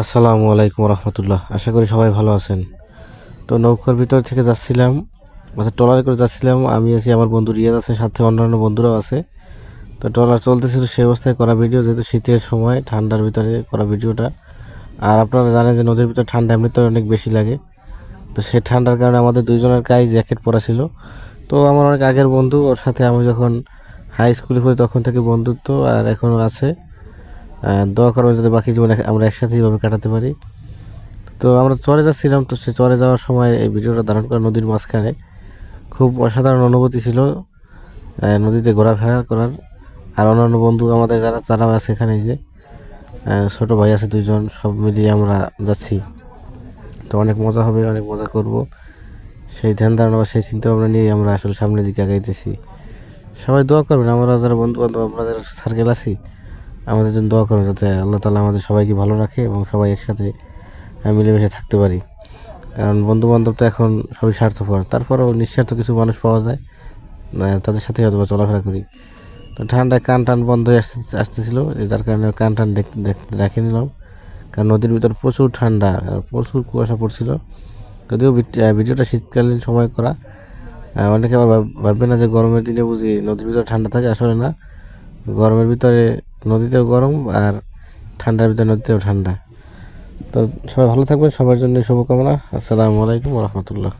আসসালামু আলাইকুম রহমতুল্লাহ। আশা করি সবাই ভালো আছেন। তো নৌকার ভিতর থেকে যাচ্ছিলাম অর্থাৎ ট্রলারে করে যাচ্ছিলাম। আমি আছি, আমার বন্ধু রিয়াজ আছে, সাথে অন্যান্য বন্ধুরাও আছে। তো ট্রলার চলতেছিল সেই অবস্থায় করা ভিডিও, যেহেতু শীতের সময়, ঠান্ডার ভিতরে করা ভিডিওটা। আর আপনারা জানেন যে নদীর ভিতরে ঠান্ডা এমনিতেও অনেক বেশি লাগে। তো সেই ঠান্ডার কারণে আমাদের দুইজনের গায়ে জ্যাকেট পরা ছিল। তো আমার অনেক আগের বন্ধু, ওর সাথে আমি যখন হাই স্কুলে পড়ি তখন থেকে বন্ধুত্ব আর এখনও আছে। দোয়া করবেন যাতে বাকি জীবন আমরা একসাথে এইভাবে কাটাতে পারি। তো আমরা চরে যাচ্ছিলাম, তো সে চরে যাওয়ার সময় এই ভিডিওটা ধারণ করা নদীর মাঝখানে খুব অসাধারণ অনুভূতি ছিল নদীতে ঘোরাফেরা করার। আর অন্যান্য বন্ধু আমাদের যারা, তারাও আছে এখানে যে ছোট ভাই আছে দুজন সব মিলিয়ে আমরা যাচ্ছি। তো অনেক মজা হবে, অনেক মজা করব। সেই ধ্যান ধারণা বা সেই চিন্তা ভাবনা নিয়ে আমরা আসলে সামনের দিকে আগাইতেছি। সবাই দোয়া করবেন, আমরা যারা বন্ধু বান্ধব আমরা যারা সার্কেল আছি আমাদের জন্য দোয়া করবেন যাতে আল্লাহ তালা আমাদের সবাইকে ভালো রাখে এবং সবাই একসাথে মিলেমিশে থাকতে পারি। কারণ বন্ধু বান্ধব তো এখন সবই স্বার্থপর। তারপরেও নিঃস্বার্থ কিছু মানুষ পাওয়া যায় তাদের সাথে হয়তো বা চলাফেরা করি। তো ঠান্ডায় কান টান বন্ধ হয়ে আসতে, আসতেছিল যার কারণে কান টান দেখতে দেখতে রেখে নিলাম। কারণ নদীর ভিতর প্রচুর ঠান্ডা, আর প্রচুর কুয়াশা পড়ছিল। যদিও ভিডিওটা শীতকালীন সময় করা অনেকে আবার ভাববে না যে গরমের দিনে বুঝি নদীর ভিতরে ঠান্ডা থাকে, আসলে না। গরমের ভিতরে নদীতেও গরম আর ঠান্ডার ভিতরে নদীতেও ঠান্ডা। তো সবাই ভালো থাকবেন, সবার জন্য শুভকামনা। আসসালামু আলাইকুম রহমতুল্লাহ।